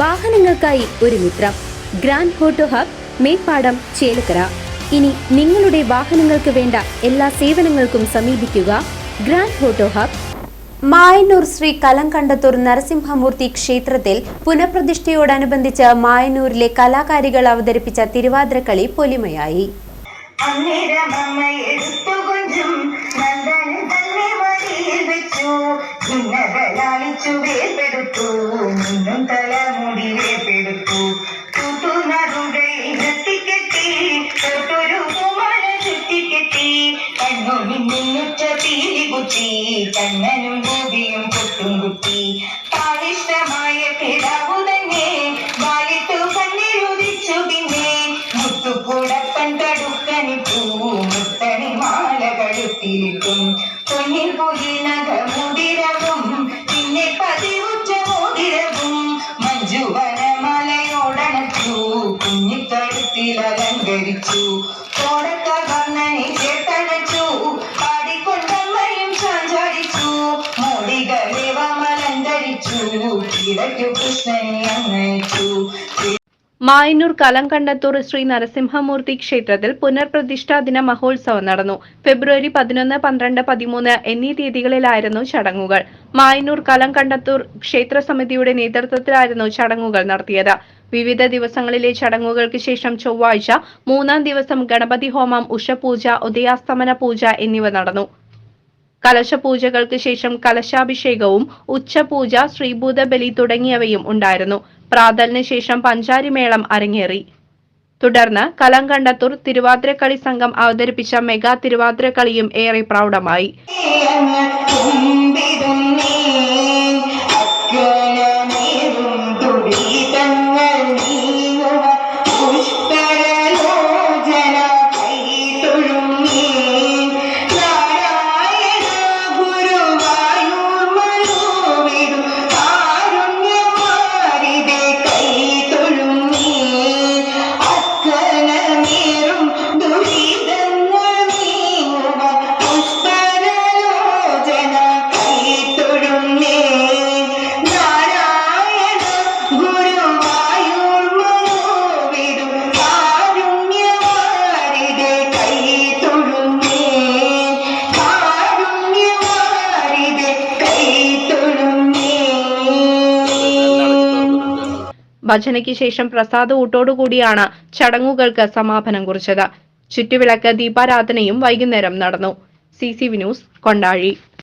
വാഹനങ്ങൾക്കായി ഒരു മിത്രം. Grand auto hub Meppadam Chelakkara. ഇനി നിങ്ങളുടെ വാഹനങ്ങൾക്ക് വേണ്ട എല്ലാ സേവനങ്ങൾക്കും സമീപിക്കുക grand photo hub. Mayannur Shri Kalamkandathur Narasimhamurthy ക്ഷേത്രത്തിൽ പുനഃപ്രതിഷ്ഠയോടനുബന്ധിച്ച് മായന്നൂരിലെ കലാകാരികൾ അവതരിപ്പിച്ച തിരുവാതിരക്കളി പൊലിമയായി. ഭിന്നതലാളിച്ചു വേർപെടുത്തു. മുന്നും തലമുടി വേർപെടുത്തു തൂത്തുനറുകൈ കത്തിക്കെട്ടി തൊട്ടൊരു കുമള ചുറ്റിക്കെട്ടി. കണ്ണുനിൽ നിന്നുറ്റ തീരി കുത്തി കണ്ണനും ഗോപിയും പൊട്ടും കുത്തി. പാലിഷ്ടമായ കിടാവു തന്നെ വാലിട്ടു കണ്ണിലുദിച്ചു പിന്നെ. മുത്തുകൂടപ്പൻ തടുക്കനിട്ടു മുത്തണി മാല കഴുത്തിലിട്ടും പൊന്നിൽ പോയി നഖമുതിരവും പിന്നെ പതിവുറ്റ മോതിരവും മഞ്ജുവനമലയോടണച്ചു കുഞ്ഞിക്കഴുത്തിൽ അലങ്കരിച്ചു. കോടക്ക കണ്ണനെ ചേർത്തണച്ചു പാടിക്കൊണ്ടമ്മയും ചാഞ്ചാടിച്ചു. മോടികളേവമലങ്കരിച്ചു കിടക്കു കൃഷ്ണനെ അന്നയിച്ചു. മായന്നൂർ കലംകണ്ടത്തൂർ ശ്രീ നരസിംഹമൂർത്തി ക്ഷേത്രത്തിൽ പുനർപ്രതിഷ്ഠാ ദിന മഹോത്സവം നടന്നു. ഫെബ്രുവരി പതിനൊന്ന് പന്ത്രണ്ട് പതിമൂന്ന് എന്നീ തീയതികളിലായിരുന്നു ചടങ്ങുകൾ. മായന്നൂർ കലംകണ്ടത്തൂർ ക്ഷേത്ര സമിതിയുടെ നേതൃത്വത്തിലായിരുന്നു ചടങ്ങുകൾ നടത്തിയത്. വിവിധ ദിവസങ്ങളിലെ ചടങ്ങുകൾക്ക് ശേഷം ചൊവ്വാഴ്ച മൂന്നാം ദിവസം ഗണപതി ഹോമം ഉഷപൂജ ഉദയാസ്തമന പൂജ എന്നിവ നടന്നു. കലശപൂജകൾക്ക് ശേഷം കലശാഭിഷേകവും ഉച്ചപൂജ ശ്രീഭൂതബലി തുടങ്ങിയവയും ഉണ്ടായിരുന്നു. പ്രാതലിന് ശേഷം പഞ്ചാരിമേളം അരങ്ങേറി. തുടർന്ന് കലങ്കണ്ടത്തൂർ തിരുവാതിരക്കളി സംഘം അവതരിപ്പിച്ച മെഗാ തിരുവാതിരക്കളിയും ഏറെ പ്രൗഢമായി. ഭജനയ്ക്ക് ശേഷം പ്രസാദ ഊട്ടോടുകൂടിയാണ് ചടങ്ങുകൾക്ക് സമാപനം കുറിച്ചത്. ചുറ്റുവിളക്ക് ദീപാരാധനയും വൈകുന്നേരം നടന്നു. C C news Kondazhi.